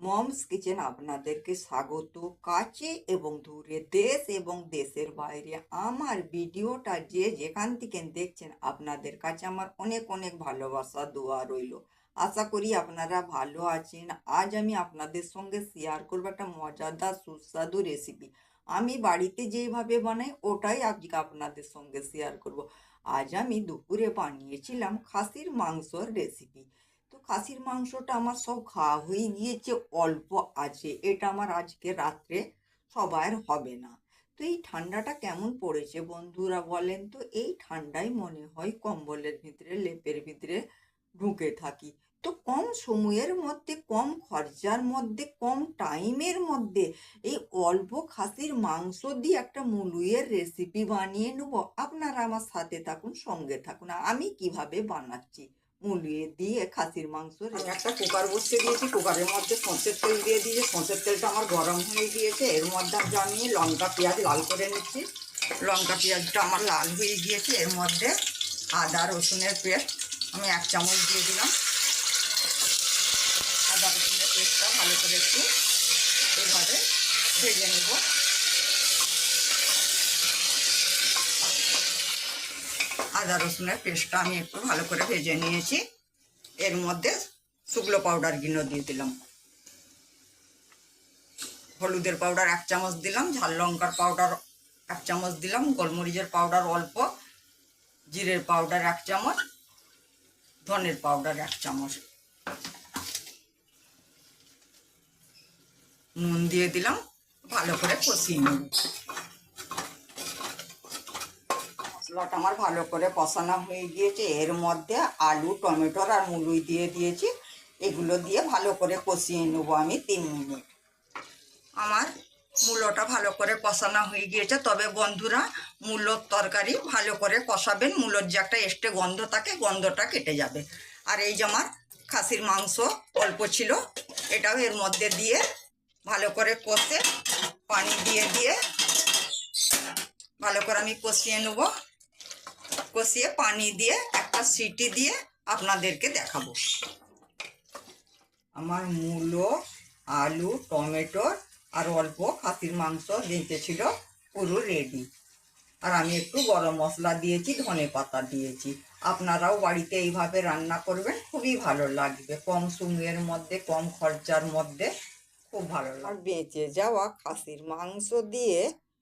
Moms kitchen আপনাদেরকে স্বাগত। কাছে এবং দূরে দেশ এবং দেশের বাইরে আমার ভিডিওটা যে যেখান থেকে দেখছেন আপনাদের কাছে আমার অনেক অনেক ভালোবাসা, দোয়া রইল। আশা করি আপনারা ভালো আছেন। আজ আমি আপনাদের সঙ্গে শেয়ার করব একটা মজাদার সুস্বাদু রেসিপি আমি বাড়িতে যেইভাবে বানাই, ওটাই আজকে আপনাদের সঙ্গে শেয়ার করব। আজ আমি দুপুরে বানিয়েছিলাম খাসির মাংসর রেসিপি তো খাসির মাংসটা আমার সব খাওয়া হয়ে গিয়েছে, অল্প আছে। এটা আমার আজকে রাত্রে সবার হবে না। তো এই ঠান্ডাটা কেমন পড়েছে বন্ধুরা বলেন তো? এই ঠান্ডায় মনে হয় কম্বলের ভিতরে, লেপের ভিতরে ঢুকে থাকি। তো কম সময়ের মধ্যে, কম খরচার মধ্যে, কম টাইমের মধ্যে এই অল্প খাসির মাংস দিয়ে একটা মুলুয়ের রেসিপি বানিয়ে নেব। আপনারা আমার সাথে থাকুন, সঙ্গে থাকুন। আমি কীভাবে বানাচ্ছি? মুলিয়ে দিয়ে খাসির মাংস আমি একটা কুকার বসিয়ে দিয়েছি কুকারের মধ্যে সর্ষের তেল দিয়ে দিয়েছি। সর্ষের তেলটা আমার গরম হয়ে গিয়েছে এর মধ্যে আমি লঙ্কা পেঁয়াজ লাল করে নিচ্ছি। লঙ্কা পেঁয়াজটা আমার লাল হয়ে গিয়েছে এর মধ্যে আদা রসুনের পেস্ট আমি এক চামচ দিয়ে দিলাম। আদা রসুনের পেস্টটা ভালো করে একটু এভাবে ভেজে নেব। আদা রসুনের পেস্টটা আমি একটু ভালো করে ভেজে নিয়েছি। এর মধ্যে শুকনো পাউডার গিনো দিয়ে দিলাম। হলুদের পাউডার এক চামচ দিলাম, ঝাল লঙ্কার পাউডার এক চামচ দিলাম, গোলমরিচের পাউডার অল্প, জিরের পাউডার এক চামচ, ধনের পাউডার এক চামচ। নুন দিয়ে দিলাম, ভালো করে কষিয়ে নেব মশলাটা আমার ভালো করে কষানো হয়ে গিয়েছে। এর মধ্যে আলু টমেটোর আর মুলুই দিয়ে দিয়েছি। এগুলো দিয়ে ভালো করে কষিয়ে নেব আমি তিন মিনিট। আমার মূলোটা ভালো করে কষানো হয়ে গিয়েছে। তবে বন্ধুরা, মূলোর তরকারি ভালো করে কষাবেন। মূলোর যে একটা এসটে গন্ধ থাকে, গন্ধটা কেটে যাবে। আর এই যে আমার খাসির মাংস অল্প ছিল, এটাও এর মধ্যে দিয়ে ভালো করে কষে পানি দিয়ে দিয়ে ভালো করে আমি কষিয়ে নেব। কষিয়ে পানি দিয়ে একটা সিটি দিয়ে আপনাদেরকে দেখাবো। আমার মূলো, আলু, টমেটো আর অল্প খাসির মাংস ছিল পুরো রেডি আর আমি একটু গরম মশলা দিয়েছি, ধনে পাতা দিয়েছি। আপনারাও বাড়িতে এইভাবে রান্না করবেন, খুবই ভালো লাগবে। কম সময়ের মধ্যে, কম খরচার মধ্যে খুব ভালো লাগবে। বেঁচে যাওয়া খাসির মাংস দিয়ে